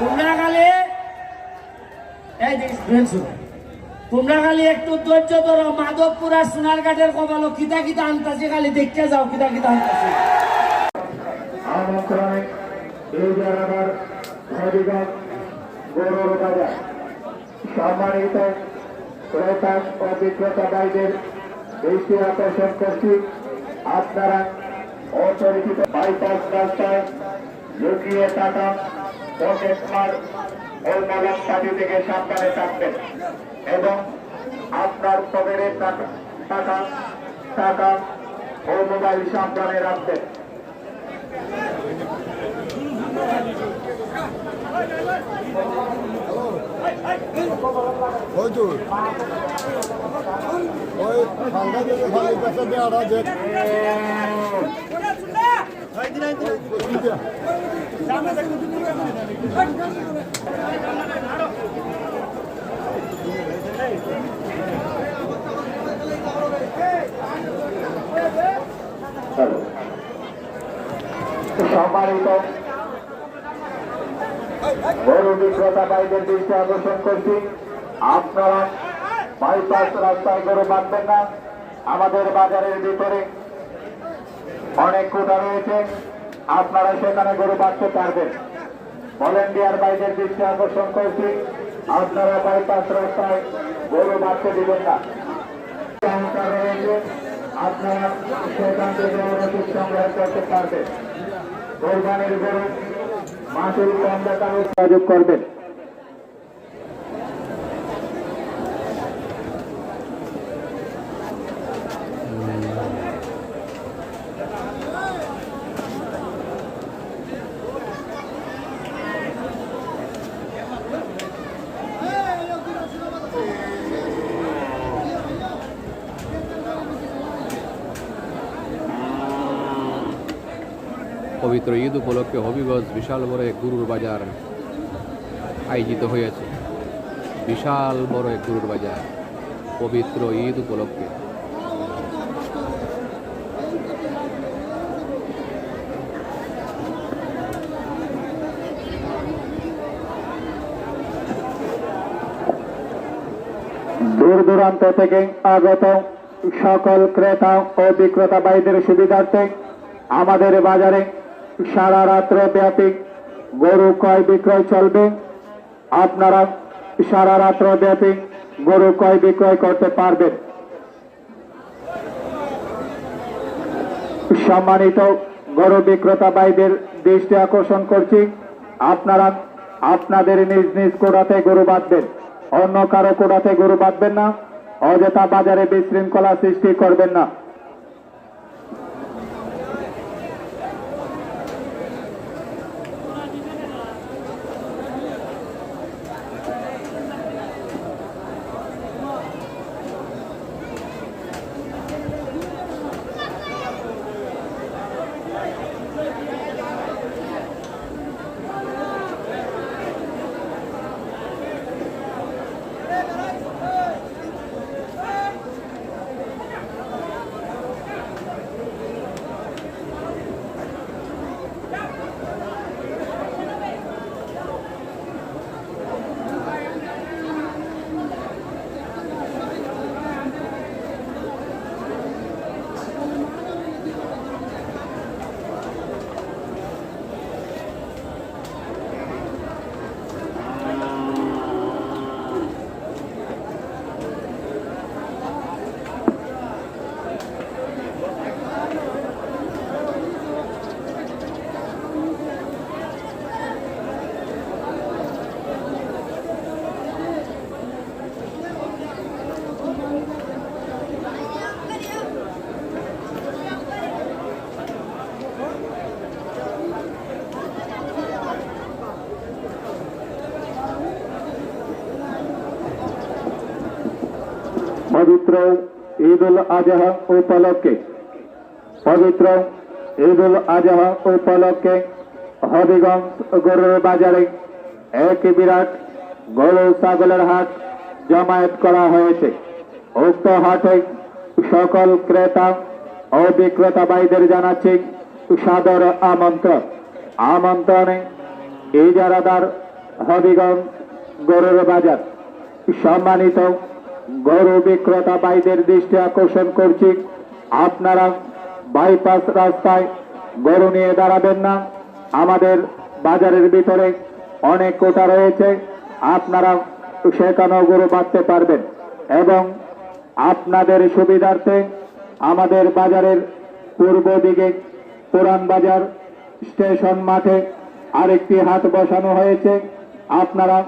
তোমরা খালি এই তোমরা খালি একটু ধৈর্য ধরো আর সোনারঘাটের কপালো কিতা কিতা আনতাছে, খালি দেখতে যাও, কিতা কিতা আনতাছে। সম্মানিত ক্রেতা ও আকর্ষণ করছি। আপনারা অপরিচিত বাইপাস রাস্তায় লুকিয়ে থাকা পকেট মার ও মলম পাটি থেকে সাবধানে থাকবেন। এবং আপনার পকেটের টাকা টাকা ও মোবাইল সাবধানে রাখবেন। ওই তো ওই ফাঙ্গা কাছে দেওয়া যে সম্মানিত গরু বিক্রেতা ভাইদের দৃষ্টি আকর্ষণ করছি আপনারা বাইপাস রাস্তায় গরু বাঁধবেন না। আমাদের বাজারের ভিতরে অনেক কোটা রয়েছে। আপনারা সেখানে গরু বাঁধতে পারবেন। ভলেন্টিয়ার বাইদের দৃষ্টি আকর্ষণ করছি। আপনারা বাইপাস রাস্তায় গরু বাঁধতে দিবেন না। আপনারা সেখান থেকে সংগ্রহ করতে পারবেন। কোরবানির গরু মাসুল কম দেখানোর করবেন। পবিত্র ঈদ উপলক্ষে হবিগঞ্জ বিশাল বড় এক গরুর বাজার আয়োজিত হয়েছে। বিশাল বড় এক গরুর বাজার পবিত্র ঈদ উপলক্ষে। দূর দূরান্ত থেকে আগত সকল ক্রেতা ও বিক্রেতা ভাইদের সুবিধার্থে আমাদের বাজারে সারা রাত্র ব্যাপী গরু ক্রয় বিক্রয় চলবে। আপনারা সারা রাত্র ব্যাপী গরু ক্রয় বিক্রয় করতে পারবেন। সম্মানিত গরু বিক্রেতা ভাইদের দৃষ্টি আকর্ষণ করছি। আপনারা আপনাদের নিজ নিজ কোড়াতে গরু বাঁধবেন। অন্য কারও কোড়াতে গরু বাঁধবেন না। অযথা বাজারে বিশৃঙ্খলা সৃষ্টি করবেন না। পবিত্র ঈদ উল আজহা উপলক্ষে, পবিত্র ঈদ উল আজহা উপলক্ষে হবিগঞ্জ গরুর বাজারে এক বিরাট গরু ছাগলের হাট জমায়েত করা হয়েছে। উক্ত হাটে সকল ক্রেতা ও বিক্রেতা ভাইদের জানাচ্ছি সাদর আমন্ত্রণ। আমন্ত্রণে ইজারাদার হবিগঞ্জ গরুর বাজার সম্মানিত গরু বিক্রেতা ভাইদের দৃষ্টি আকর্ষণ করছি। আপনারা বাইপাস রাস্তায় গরু নিয়ে দাঁড়াবেন না। আমাদের বাজারের ভিতরে অনেক কোটা রয়েছে। আপনারা সেখানেও গরু বাঁধতে পারবেন। এবং আপনাদের সুবিধার্থে আমাদের বাজারের পূর্ব দিকে পুরান বাজার স্টেশন মাঠে আরেকটি হাট বসানো হয়েছে। আপনারা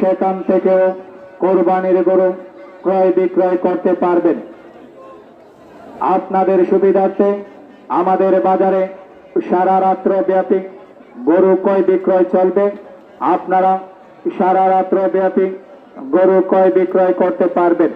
সেখান থেকেও কোরবানির গরু ক্রয় বিক্রয় করতে পারবেন। আপনাদের সুবিধার্থে আমাদের বাজারে সারা রাত্র ব্যাপী গরু ক্রয় বিক্রয় চলবে। আপনারা সারা রাত্র ব্যাপী গরু ক্রয় বিক্রয় করতে পারবেন।